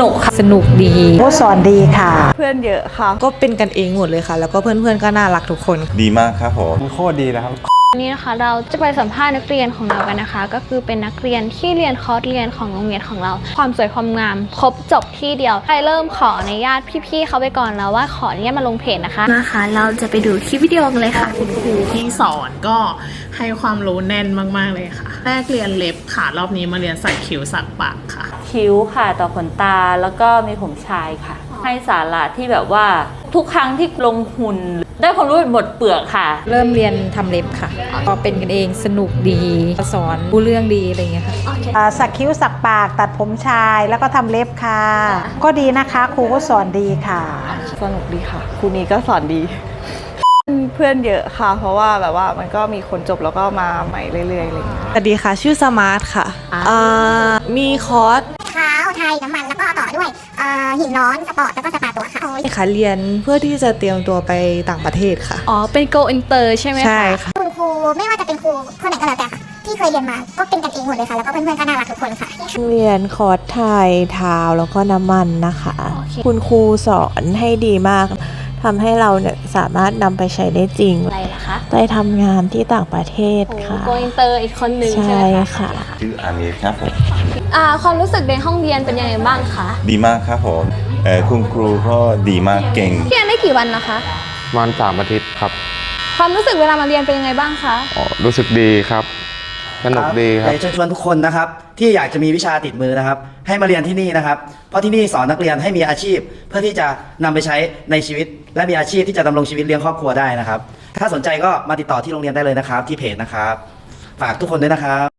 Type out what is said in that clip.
นุกค่ะสนุกดีผู้สอนดีค่ะ เพื่อนเยอะค่ะ ก็เป็นกันเองหมดเลยค่ะ แล้วก็เพื่อนๆก็น่ารักทุกคน ดีมากครับผมโคตรดีนะครับวันนี้นะคะเราจะไปสัมภาษณ์นักเรียนของเรากันนะคะ ก็คือเป็นนักเรียนที่เรียนคอร์สเรียนของโรงเรียนของเรา ความสวยความงาม ครบจบที่เดียวใครเริ่มขออนุญาตพี่ๆเขาไปก่อนแล้วว่าขออนุญาตมาลงเพจนะคะนะคะ เราจะไปดูคลิปวิดีโอกันเลยค่ะ คุณครูที่สอนก็ให้ความรู้แน่นมากๆเลยค่ะ แรกเรียนเล็บค่ะรอบนี้มาเรียนสักคิ้วสักปากค่ะ คิ้วค่ะ ต่อขนตาแล้วก็มีผมชายค่ะ ให้สาระที่แบบว่าทุกครั้งที่ลงหุ่น ได้ความรู้หมดเปลือกค่ะ เริ่มเรียนทำเล็บค่ะก็เป็นกันเองสนุกดีสอนรู้เรื่องดีอะไรอย่างเงี้ยค่ะ อ่าสักคิ้วสักปากตัดผมชายแล้วก็ทำเล็บค่ะ ก็ดีนะคะ ครูก็สอนดีค่ะ สนุกดีค่ะ ครูนี้ก็สอนดีเพื่อนเยอะค่ะ เพราะว่าแบบว่ามันก็มีคนจบแล้วก็มาใหม่เรื่อยๆอะไรอย่างเงี้ยสวัสดีค่ะ ชื่อสมาร์ทค่ะอ่ามีคอร์สเท้าไทยน้ำมันแล้วก็ต่อด้วยเอ่อหินร้อนสปอร์ตแล้วก็สปาตัวค่ะค่ะเรียนเพื่อที่จะเตรียมตัวไปต่างประเทศค่ะ อ๋อ เป็น go inter ใช่ไหมคะ ใช่ค่ะคุณครูไม่ว่าจะเป็นครูคนไหนก็แล้วแต่ค่ะที่เคยเรียนมาก็เป็นกันเองหมดเลยค่ะ แล้วก็เพื่อนๆก็น่ารักทุกคนค่ะ เรียนคอร์สไทยเท้าแล้วก็น้ำมันนะคะโอเคคุณครูสอนให้ดีมาก ทำให้เราเนี่ยสามารถนำไปใช้ได้จริง อะไรล่ะคะไปทำงานที่ต่างประเทศโอ้ค่ะ go inter อีกคนหนึ่งใช่ไหมใช่คะค่ะ ชื่ออามีครับผมอ่าความรู้สึกในห้องเรียนเป็นยังไงบ้างคะดีมากครับผมเอ่อคุณครูก็ดีมากเก่ง เรียนได้กี่วันนะคะวันสามอาทิตย์ครับความรู้สึกเวลามาเรียนเป็นยังไงบ้างคะ อ๋อรู้สึกดีครับ สนุกดีคอรับยากจะเชิญชวนทุกคนนะครับ ที่อยากจะมีวิชาติดมือนะครับ ให้มาเรียนที่นี่นะครับ เพราะที่นี่สอนนักเรียนให้มีอาชีพ เพื่อที่จะนำไปใช้ในชีวิต และมีอาชีพที่จะดำรงชีวิตเลี้ยงครอบครัวได้นะครับ ถ้าสนใจก็มาติดต่อที่โรงเรียนได้เลยนะครับ ที่เพจนะครับ ฝากทุกคนด้วยนะครับ